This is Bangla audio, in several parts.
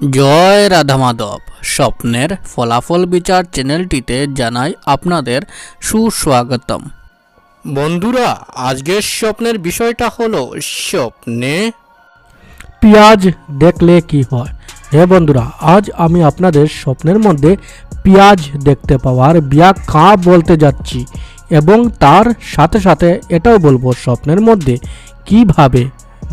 জয় রাধা মাধব। স্বপ্নের ফলাফল বিচার চ্যানেলটিতে জানাই আপনাদের সুস্বাগতম। বন্ধুরা, আজকের স্বপ্নের বিষয়টা হলো স্বপ্নে পেঁয়াজ দেখলে কি হয়? হে বন্ধুরা, আজ আমি আপনাদের স্বপ্নের মধ্যে পেঁয়াজ দেখতে পাওয়ার ব্যাখ্যা বলতে যাচ্ছি এবং তার সাথে সাথে এটাও বলব স্বপ্নের মধ্যে কীভাবে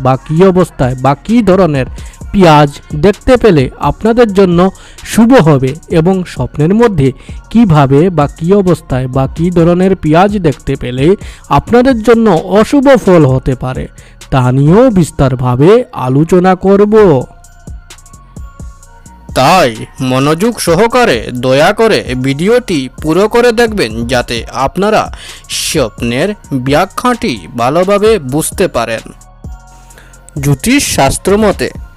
বা কী অবস্থায় বা কী ধরনের পেঁয়াজ দেখতে পেলে আপনাদের জন্য শুভ হবে এবং স্বপ্নের মধ্যে কীভাবে বা কী অবস্থায় বা কী ধরনের পেঁয়াজ দেখতে পেলে আপনাদের জন্য অশুভ ফল হতে পারে, তা নিয়েও বিস্তারভাবে আলোচনা করব। তাই মনোযোগ সহকারে দয়া করে ভিডিওটি পুরো করে দেখবেন যাতে আপনারা স্বপ্নের ব্যাখ্যাটি ভালোভাবে বুঝতে পারেন। জ্যোতিষ শাস্ত্র মতে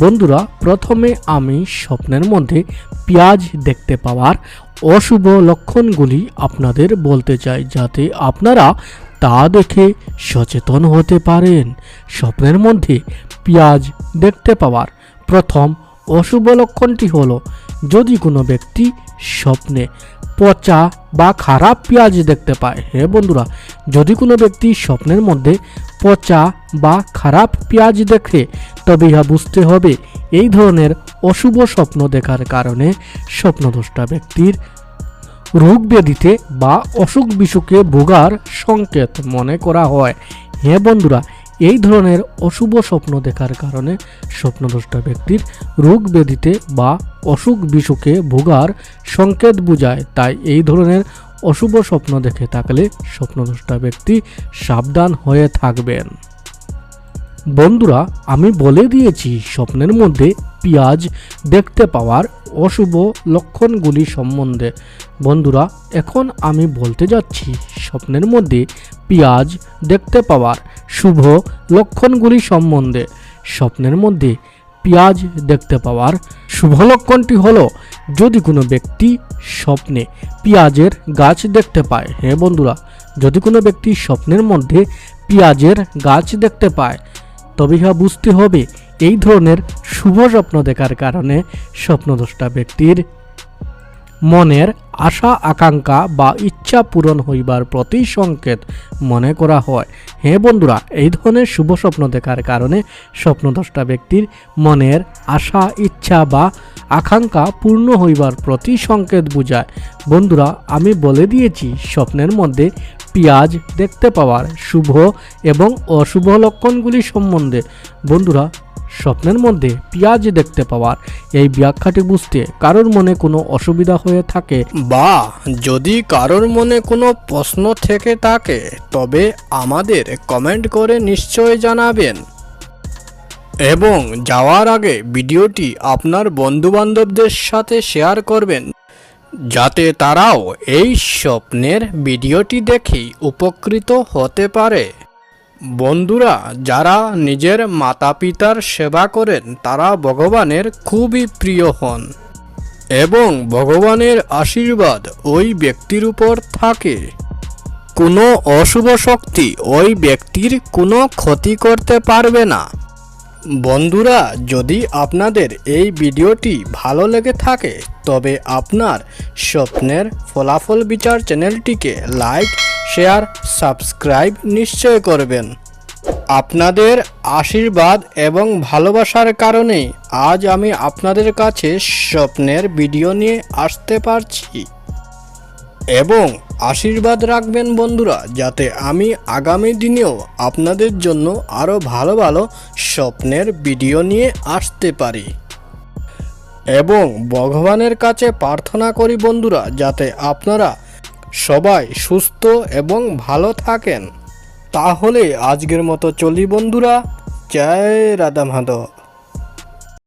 বন্ধুরা, প্রথমে আমি স্বপ্নের মধ্যে পেঁয়াজ দেখতে পাওয়ার অশুভ লক্ষণগুলি আপনাদের বলতে চাই যাতে আপনারা তা দেখে সচেতন হতে পারেন। স্বপ্নের মধ্যে পেঁয়াজ দেখতে পাওয়ার প্রথম অশুভ লক্ষণটি হলো, যদি কোনো ব্যক্তি স্বপ্নে পচা বা খারাপ পেঁয়াজ দেখতে পায়, হে বন্ধুরা, যদি কোনো ব্যক্তি স্বপ্নের মধ্যে পচা বা খারাপ পেঁয়াজ দেখে তবে ইহা বুঝতে হবে। এই ধরনের অশুভ স্বপ্ন দেখার কারণে স্বপ্নদ্রষ্টা ব্যক্তির রোগ ব্যাধিতে বা অসুখ বিসুখে ভোগার সংকেত মনে করা হয়। হ্যাঁ বন্ধুরা, এই ধরনের অশুভ স্বপ্ন দেখার কারণে স্বপ্নদ্রষ্টা ব্যক্তির রোগ ব্যাধিতে বা অসুখ বিসুখে ভোগার সংকেত বোঝায়। তাই এই ধরনের অশুভ স্বপ্ন দেখে থাকলে স্বপ্নদ্রষ্টা ব্যক্তি সাবধান হয়ে থাকবেন। বন্ধুরা, আমি বলে দিয়েছি, স্বপ্নের মধ্যে পেঁয়াজ দেখতে পাওয়ার অশুভ লক্ষণগুলি সম্বন্ধে। বন্ধুরা, এখন আমি বলতে যাচ্ছি, স্বপ্নের মধ্যে পেঁয়াজ দেখতে পাওয়ার শুভ লক্ষণগুলি সম্বন্ধে। স্বপ্নের মধ্যে পেঁয়াজ দেখতে পাওয়ার শুভ লক্ষণটি হলো, যদি কোনো ব্যক্তি স্বপ্নে পেঁয়াজের গাছ দেখতে পায় হ্যাঁ বন্ধুরা, যদি কোনো ব্যক্তি স্বপ্নের মধ্যে পেঁয়াজের গাছ দেখতে পায় তবে ইহা বুঝতে হবে, এই ধরনের শুভ স্বপ্ন দেখার কারণে স্বপ্নদ্রষ্টা ব্যক্তির মনের আশা, আকাঙ্ক্ষা বা ইচ্ছা পূরণ হইবার প্রতি সংকেত মনে করা হয়। হ্যাঁ বন্ধুরা, এই ধরনের শুভ স্বপ্ন দেখার কারণে স্বপ্নদ্রষ্টা ব্যক্তির মনের আশা, ইচ্ছা বা আকাঙ্ক্ষা পূর্ণ হইবার প্রতি সংকেত বোঝায়। বন্ধুরা, আমি বলে দিয়েছি, স্বপ্নের মধ্যে পেঁয়াজ দেখতে পাওয়ার শুভ এবং অশুভ লক্ষণগুলি সম্বন্ধে। বন্ধুরা, স্বপ্নের মধ্যে পেঁয়াজ দেখতে পাওয়ার এই ব্যাখ্যাটি বুঝতে কারোর মনে কোনো অসুবিধা হয়ে থাকে? বা, যদি কারোর মনে কোনো প্রশ্ন থেকে থাকে, তবে আমাদের কমেন্ট করে নিশ্চয় জানাবেন। এবং যাওয়ার আগে ভিডিওটি আপনার বন্ধুবান্ধবদের সাথে শেয়ার করবেন। যাতে তারাও এই স্বপ্নের ভিডিওটি দেখেই উপকৃত হতে পারে। বন্ধুরা, যারা নিজের মাতা পিতার সেবা করেন, তারা ভগবানের খুবই প্রিয় হন এবং ভগবানের আশীর্বাদ ওই ব্যক্তির উপর থাকে। কোনো অশুভ শক্তি ওই ব্যক্তির কোনো ক্ষতি করতে পারবে না। বন্ধুরা, যদি আপনাদের এই ভিডিওটি ভালো লেগে থাকে, তবে আপনার স্বপ্নের ফলাফল বিচার চ্যানেলটিকে লাইক, শেয়ার, সাবস্ক্রাইব নিশ্চয় করবেন। আপনাদের আশীর্বাদ এবং ভালোবাসার কারণে আজ আমি আপনাদের কাছে স্বপ্নের ভিডিও নিয়ে আসতে পারছি। এবং আশীর্বাদ রাখবেন বন্ধুরা, যাতে আমি আগামী দিনেও আপনাদের জন্য আরও ভালো ভালো স্বপ্নের ভিডিও নিয়ে আসতে পারি। এবং ভগবানের কাছে প্রার্থনা করি বন্ধুরা, যাতে আপনারা সবাই সুস্থ এবং ভালো থাকেন। তাহলে আজকের মতো চলি বন্ধুরা, জয় রাধা মাধব